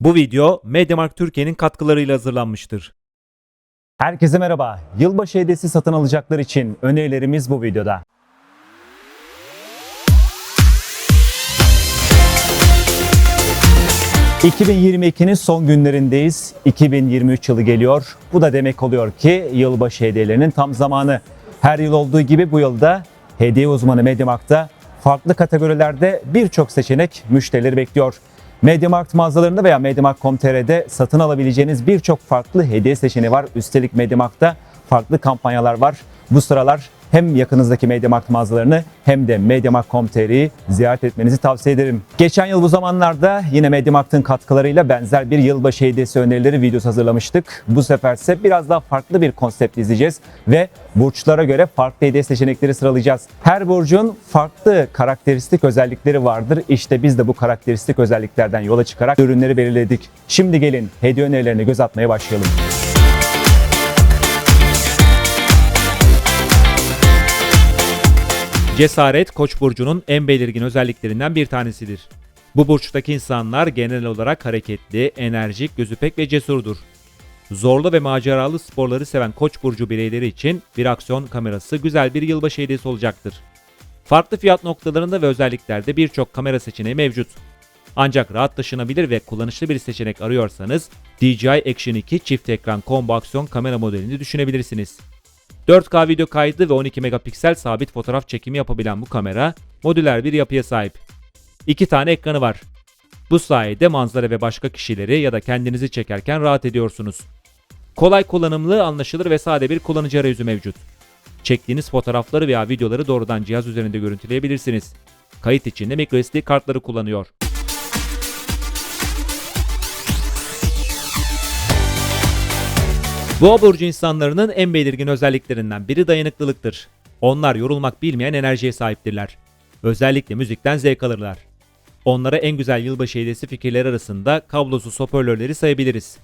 Bu video Mediamarkt Türkiye'nin katkılarıyla hazırlanmıştır. Herkese merhaba. Yılbaşı hediyesi satın alacaklar için önerilerimiz bu videoda. ...2022'nin son günlerindeyiz. 2023 yılı geliyor. Bu da demek oluyor ki yılbaşı hediyelerinin tam zamanı. Her yıl olduğu gibi bu yılda hediye uzmanı Mediamarkt'ta farklı kategorilerde birçok seçenek müşterileri bekliyor. Mediamarkt mağazalarında veya Mediamarkt.com.tr'de satın alabileceğiniz birçok farklı hediye seçeneği var. Üstelik Mediamarkt'ta farklı kampanyalar var. Bu sıralar hem yakınızdaki Mediamarkt mağazalarını hem de Mediamarkt.com.tr'yi ziyaret etmenizi tavsiye ederim. Geçen yıl bu zamanlarda yine Mediamarkt'ın katkılarıyla benzer bir yılbaşı hediyesi önerileri videosu hazırlamıştık. Bu sefer ise biraz daha farklı bir konsept izleyeceğiz ve burçlara göre farklı hediye seçenekleri sıralayacağız. Her burcun farklı karakteristik özellikleri vardır. İşte biz de bu karakteristik özelliklerden yola çıkarak ürünleri belirledik. Şimdi gelin hediye önerilerine göz atmaya başlayalım. Cesaret Koç burcunun en belirgin özelliklerinden bir tanesidir. Bu burçtaki insanlar genel olarak hareketli, enerjik, gözü pek ve cesurdur. Zorlu ve maceralı sporları seven Koç burcu bireyleri için bir aksiyon kamerası güzel bir yılbaşı hediyesi olacaktır. Farklı fiyat noktalarında ve özelliklerde birçok kamera seçeneği mevcut. Ancak rahat taşınabilir ve kullanışlı bir seçenek arıyorsanız DJI Action 2 çift ekran combo aksiyon kamera modelini düşünebilirsiniz. 4K video kaydı ve 12 megapiksel sabit fotoğraf çekimi yapabilen bu kamera modüler bir yapıya sahip. İki tane ekranı var. Bu sayede manzara ve başka kişileri ya da kendinizi çekerken rahat ediyorsunuz. Kolay kullanımlı, anlaşılır ve sade bir kullanıcı arayüzü mevcut. Çektiğiniz fotoğrafları veya videoları doğrudan cihaz üzerinde görüntüleyebilirsiniz. Kayıt için de microSD kartları kullanıyor. Boğa burcu insanlarının en belirgin özelliklerinden biri dayanıklılıktır. Onlar yorulmak bilmeyen enerjiye sahiptirler. Özellikle müzikten zevk alırlar. Onlara en güzel yılbaşı hediyesi fikirleri arasında kablosuz hoparlörleri sayabiliriz.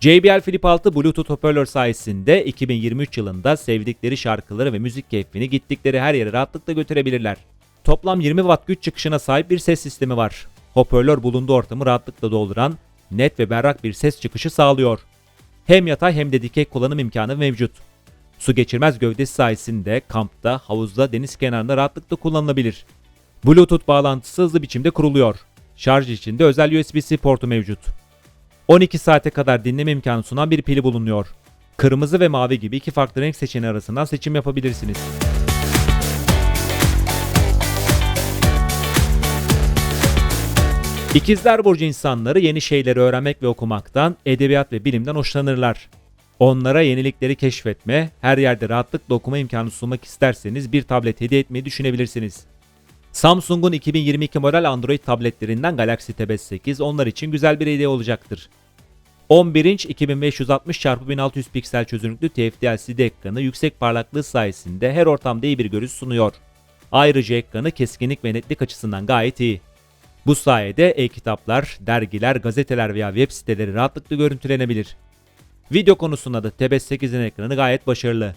JBL Flip 6 Bluetooth hoparlör sayesinde 2023 yılında sevdikleri şarkıları ve müzik keyfini gittikleri her yere rahatlıkla götürebilirler. Toplam 20 watt güç çıkışına sahip bir ses sistemi var. Hoparlör bulunduğu ortamı rahatlıkla dolduran, net ve berrak bir ses çıkışı sağlıyor. Hem yatay hem de dikey kullanım imkanı mevcut. Su geçirmez gövdesi sayesinde kampta, havuzda, deniz kenarında rahatlıkla kullanılabilir. Bluetooth bağlantısı hızlı biçimde kuruluyor. Şarj için de özel USB-C portu mevcut. 12 saate kadar dinleme imkanı sunan bir pili bulunuyor. Kırmızı ve mavi gibi iki farklı renk seçeneği arasından seçim yapabilirsiniz. İkizler Burcu insanları yeni şeyleri öğrenmek ve okumaktan, edebiyat ve bilimden hoşlanırlar. Onlara yenilikleri keşfetme, her yerde rahatlıkla okuma imkanı sunmak isterseniz bir tablet hediye etmeyi düşünebilirsiniz. Samsung'un 2022 model Android tabletlerinden Galaxy Tab S8 onlar için güzel bir hediye olacaktır. 11 inç 2560 x 1600 piksel çözünürlüklü TFT LCD ekranı yüksek parlaklığı sayesinde her ortamda iyi bir görüş sunuyor. Ayrıca ekranı keskinlik ve netlik açısından gayet iyi. Bu sayede e-kitaplar, dergiler, gazeteler veya web siteleri rahatlıkla görüntülenebilir. Video konusunda da Tab S8'in ekranı gayet başarılı.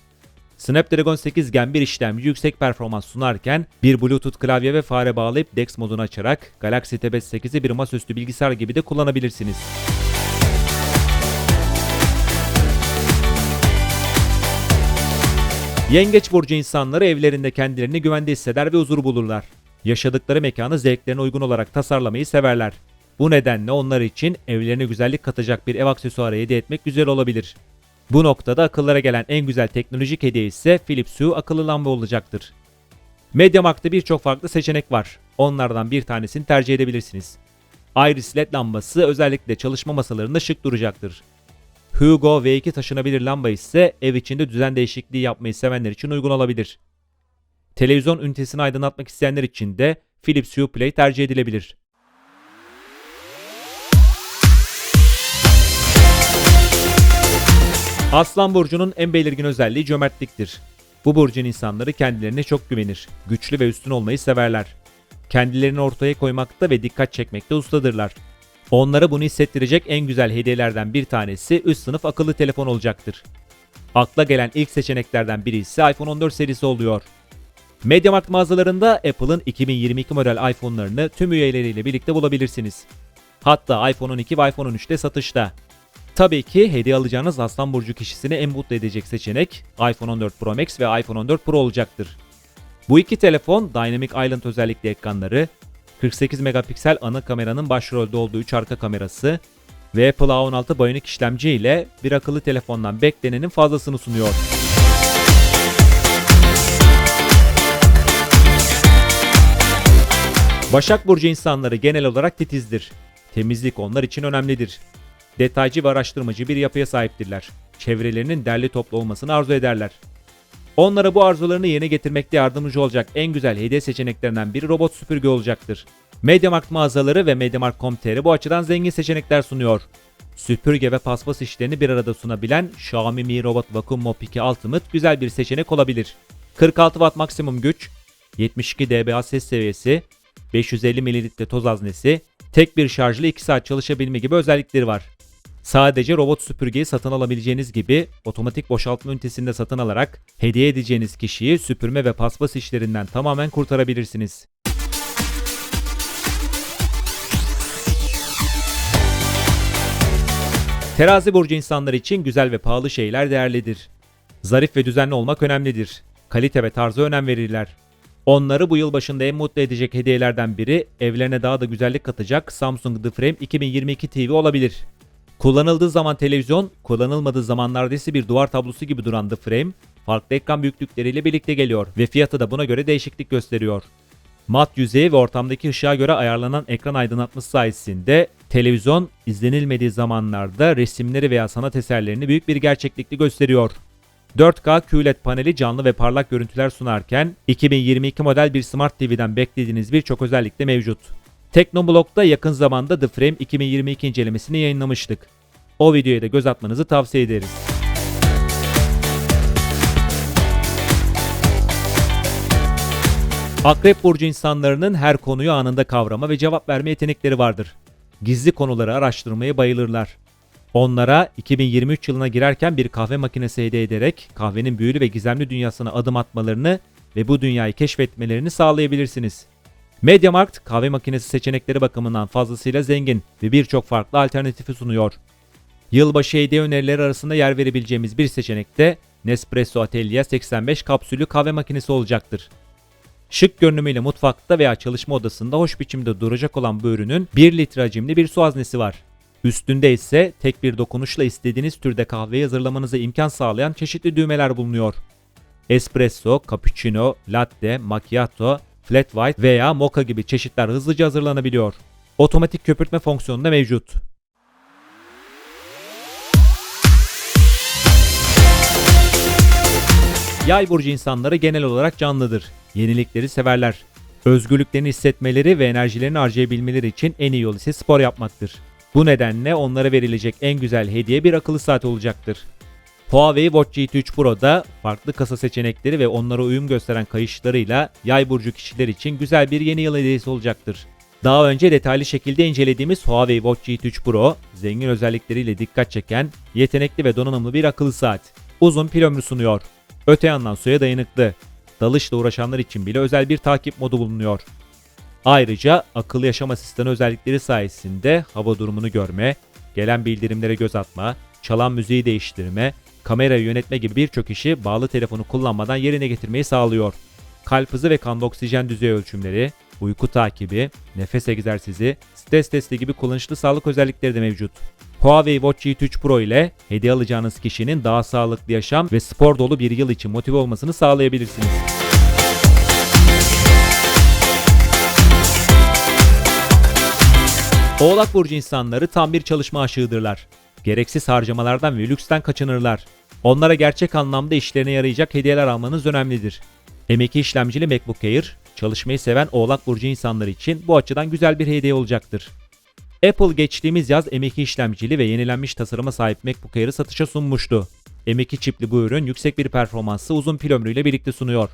Snapdragon 8 Gen bir işlemci yüksek performans sunarken bir Bluetooth klavye ve fare bağlayıp DeX modunu açarak Galaxy Tab S8'i bir masaüstü bilgisayar gibi de kullanabilirsiniz. Yengeç burcu insanları evlerinde kendilerini güvende hisseder ve huzur bulurlar. Yaşadıkları mekanı zevklerine uygun olarak tasarlamayı severler. Bu nedenle onlar için evlerine güzellik katacak bir ev aksesuarı hediye etmek güzel olabilir. Bu noktada akıllara gelen en güzel teknolojik hediye ise Philips Hue akıllı lamba olacaktır. Mediamarkt'ta birçok farklı seçenek var. Onlardan bir tanesini tercih edebilirsiniz. Iris LED lambası özellikle çalışma masalarında şık duracaktır. Hugo V2 taşınabilir lamba ise ev içinde düzen değişikliği yapmayı sevenler için uygun olabilir. Televizyon ünitesini aydınlatmak isteyenler için de Philips Hue Play tercih edilebilir. Aslan burcunun en belirgin özelliği cömertliktir. Bu burcun insanları kendilerine çok güvenir, güçlü ve üstün olmayı severler. Kendilerini ortaya koymakta ve dikkat çekmekte ustadırlar. Onlara bunu hissettirecek en güzel hediyelerden bir tanesi üst sınıf akıllı telefon olacaktır. Akla gelen ilk seçeneklerden biri ise iPhone 14 serisi oluyor. MediaMarkt mağazalarında Apple'ın 2022 model iPhone'larını tüm üyeleriyle birlikte bulabilirsiniz. Hatta iPhone 12 ve iPhone 13 de satışta. Tabii ki hediye alacağınız Aslan Burcu kişisini en mutlu edecek seçenek iPhone 14 Pro Max ve iPhone 14 Pro olacaktır. Bu iki telefon Dynamic Island özellikli ekranları, 48 megapiksel ana kameranın başrolde olduğu 3 arka kamerası ve Apple A16 Bionic işlemci ile bir akıllı telefondan beklenenin fazlasını sunuyor. Başak Burcu insanları genel olarak titizdir. Temizlik onlar için önemlidir. Detaycı ve araştırmacı bir yapıya sahiptirler. Çevrelerinin derli toplu olmasını arzu ederler. Onlara bu arzularını yerine getirmekte yardımcı olacak en güzel hediye seçeneklerinden biri robot süpürge olacaktır. MediaMarkt mağazaları ve MediaMarkt.com.tr bu açıdan zengin seçenekler sunuyor. Süpürge ve paspas işlerini bir arada sunabilen Xiaomi Mi Robot Vacuum Mop 2 Ultimate güzel bir seçenek olabilir. 46 Watt maksimum güç, 72 dBA ses seviyesi, 550 ml toz haznesi, tek bir şarjla 2 saat çalışabilme gibi özellikleri var. Sadece robot süpürgeyi satın alabileceğiniz gibi otomatik boşaltma ünitesini de satın alarak hediye edeceğiniz kişiyi süpürme ve paspas işlerinden tamamen kurtarabilirsiniz. Terazi burcu insanları için güzel ve pahalı şeyler değerlidir. Zarif ve düzenli olmak önemlidir. Kalite ve tarza önem verirler. Onları bu yıl başında en mutlu edecek hediyelerden biri evlerine daha da güzellik katacak Samsung The Frame 2022 TV olabilir. Kullanıldığı zaman televizyon, kullanılmadığı zamanlarda ise bir duvar tablosu gibi duran The Frame, farklı ekran büyüklükleriyle birlikte geliyor ve fiyatı da buna göre değişiklik gösteriyor. Mat yüzeyi ve ortamdaki ışığa göre ayarlanan ekran aydınlatması sayesinde televizyon izlenilmediği zamanlarda resimleri veya sanat eserlerini büyük bir gerçeklikli gösteriyor. 4K QLED paneli canlı ve parlak görüntüler sunarken 2022 model bir Smart TV'den beklediğiniz birçok özellik de mevcut. Teknoblog'da yakın zamanda The Frame 2022 incelemesini yayınlamıştık. O videoya da göz atmanızı tavsiye ederiz. Akrep burcu insanlarının her konuyu anında kavrama ve cevap verme yetenekleri vardır. Gizli konuları araştırmaya bayılırlar. Onlara 2023 yılına girerken bir kahve makinesi hediye ederek kahvenin büyülü ve gizemli dünyasına adım atmalarını ve bu dünyayı keşfetmelerini sağlayabilirsiniz. MediaMarkt kahve makinesi seçenekleri bakımından fazlasıyla zengin ve birçok farklı alternatifi sunuyor. Yılbaşı hediye önerileri arasında yer verebileceğimiz bir seçenek de Nespresso Atelier 85 kapsüllü kahve makinesi olacaktır. Şık görünümüyle mutfakta veya çalışma odasında hoş biçimde duracak olan bu ürünün 1 litre hacimli bir su haznesi var. Üstünde ise tek bir dokunuşla istediğiniz türde kahveyi hazırlamanıza imkan sağlayan çeşitli düğmeler bulunuyor. Espresso, cappuccino, latte, macchiato, flat white veya mocha gibi çeşitler hızlıca hazırlanabiliyor. Otomatik köpürtme fonksiyonu da mevcut. Yay burcu insanları genel olarak canlıdır. Yenilikleri severler. Özgürlüklerini hissetmeleri ve enerjilerini harcayabilmeleri için en iyi yol ise spor yapmaktır. Bu nedenle onlara verilecek en güzel hediye bir akıllı saat olacaktır. Huawei Watch GT 3 Pro'da farklı kasa seçenekleri ve onlara uyum gösteren kayışlarıyla yay burcu kişiler için güzel bir yeni yıl hediyesi olacaktır. Daha önce detaylı şekilde incelediğimiz Huawei Watch GT 3 Pro, zengin özellikleriyle dikkat çeken, yetenekli ve donanımlı bir akıllı saat. Uzun pil ömrü sunuyor. Öte yandan suya dayanıklı. Dalışla uğraşanlar için bile özel bir takip modu bulunuyor. Ayrıca akıllı yaşam asistanı özellikleri sayesinde hava durumunu görme, gelen bildirimlere göz atma, çalan müziği değiştirme, kamerayı yönetme gibi birçok işi bağlı telefonu kullanmadan yerine getirmeyi sağlıyor. Kalp hızı ve kan oksijen düzeyi ölçümleri, uyku takibi, nefes egzersizi, stres testi gibi kullanışlı sağlık özellikleri de mevcut. Huawei Watch GT 3 Pro ile hediye alacağınız kişinin daha sağlıklı yaşam ve spor dolu bir yıl için motive olmasını sağlayabilirsiniz. Oğlak burcu insanları tam bir çalışma aşığıdırlar. Gereksiz harcamalardan ve lüksten kaçınırlar. Onlara gerçek anlamda işlerine yarayacak hediyeler almanız önemlidir. M2 işlemcili MacBook Air, çalışmayı seven Oğlak burcu insanları için bu açıdan güzel bir hediye olacaktır. Apple geçtiğimiz yaz M2 işlemcili ve yenilenmiş tasarıma sahip MacBook Air'ı satışa sunmuştu. M2 çipli bu ürün yüksek bir performansı uzun pil ömrüyle birlikte sunuyor.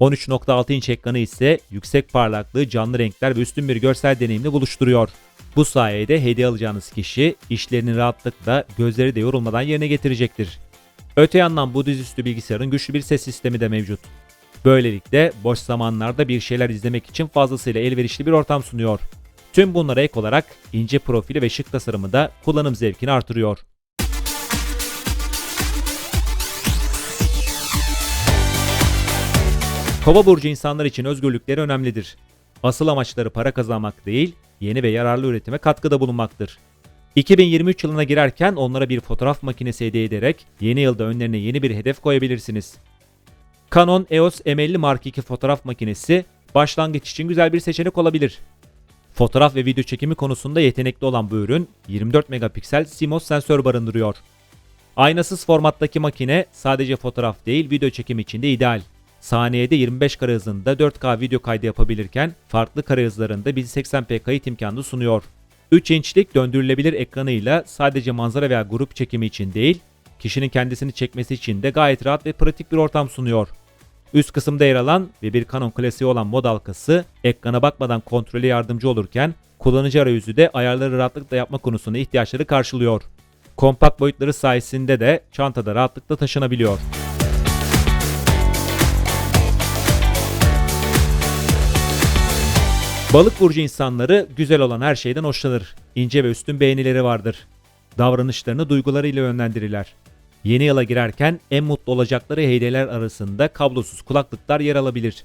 13.6 inç ekranı ise yüksek parlaklığı, canlı renkler ve üstün bir görsel deneyimle buluşturuyor. Bu sayede hediye alacağınız kişi işlerini rahatlıkla gözleri de yorulmadan yerine getirecektir. Öte yandan bu dizüstü bilgisayarın güçlü bir ses sistemi de mevcut. Böylelikle boş zamanlarda bir şeyler izlemek için fazlasıyla elverişli bir ortam sunuyor. Tüm bunlara ek olarak ince profili ve şık tasarımı da kullanım zevkini artırıyor. Kova burcu insanlar için özgürlükleri önemlidir. Asıl amaçları para kazanmak değil, yeni ve yararlı üretime katkıda bulunmaktır. 2023 yılına girerken onlara bir fotoğraf makinesi hediye ederek yeni yılda önlerine yeni bir hedef koyabilirsiniz. Canon EOS M50 Mark II fotoğraf makinesi başlangıç için güzel bir seçenek olabilir. Fotoğraf ve video çekimi konusunda yetenekli olan bu ürün 24 megapiksel CMOS sensör barındırıyor. Aynasız formattaki makine sadece fotoğraf değil video çekimi için de ideal. Saniyede 25 kare hızında 4K video kaydı yapabilirken farklı kare hızlarında 1080p kayıt imkanı sunuyor. 3 inçlik döndürülebilir ekranıyla sadece manzara veya grup çekimi için değil, kişinin kendisini çekmesi için de gayet rahat ve pratik bir ortam sunuyor. Üst kısımda yer alan ve bir Canon klasiği olan mod halkası ekrana bakmadan kontrole yardımcı olurken kullanıcı arayüzü de ayarları rahatlıkla yapma konusunda ihtiyaçları karşılıyor. Kompakt boyutları sayesinde de çantada rahatlıkla taşınabiliyor. Balık burcu insanları güzel olan her şeyden hoşlanır. İnce ve üstün beğenileri vardır. Davranışlarını duygularıyla yönlendirirler. Yeni yıla girerken en mutlu olacakları hediyeler arasında kablosuz kulaklıklar yer alabilir.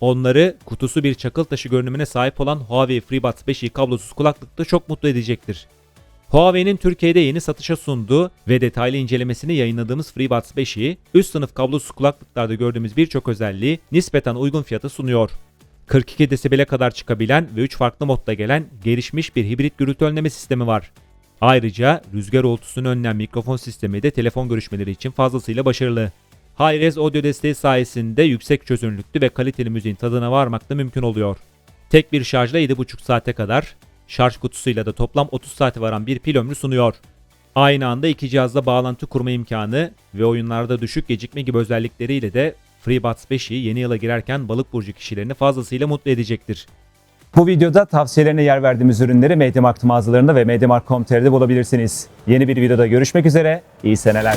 Onları kutusu bir çakıl taşı görünümüne sahip olan Huawei FreeBuds 5i kablosuz kulaklıkta çok mutlu edecektir. Huawei'nin Türkiye'de yeni satışa sunduğu ve detaylı incelemesini yayınladığımız FreeBuds 5i, üst sınıf kablosuz kulaklıklarda gördüğümüz birçok özelliği nispeten uygun fiyata sunuyor. 42 desibele kadar çıkabilen ve 3 farklı modda gelen gelişmiş bir hibrit gürültü önleme sistemi var. Ayrıca rüzgar uğultusunu önleyen mikrofon sistemi de telefon görüşmeleri için fazlasıyla başarılı. Hi-Res audio desteği sayesinde yüksek çözünürlüklü ve kaliteli müziğin tadına varmak da mümkün oluyor. Tek bir şarjla 7,5 saate kadar, şarj kutusuyla da toplam 30 saate varan bir pil ömrü sunuyor. Aynı anda iki cihazla bağlantı kurma imkanı ve oyunlarda düşük gecikme gibi özellikleriyle de FreeBuds 5i yeni yıla girerken balık burcu kişilerini fazlasıyla mutlu edecektir. Bu videoda tavsiyelerine yer verdiğimiz ürünleri Mediamarkt mağazalarında ve Mediamarkt.com.tr'de bulabilirsiniz. Yeni bir videoda görüşmek üzere, iyi seneler.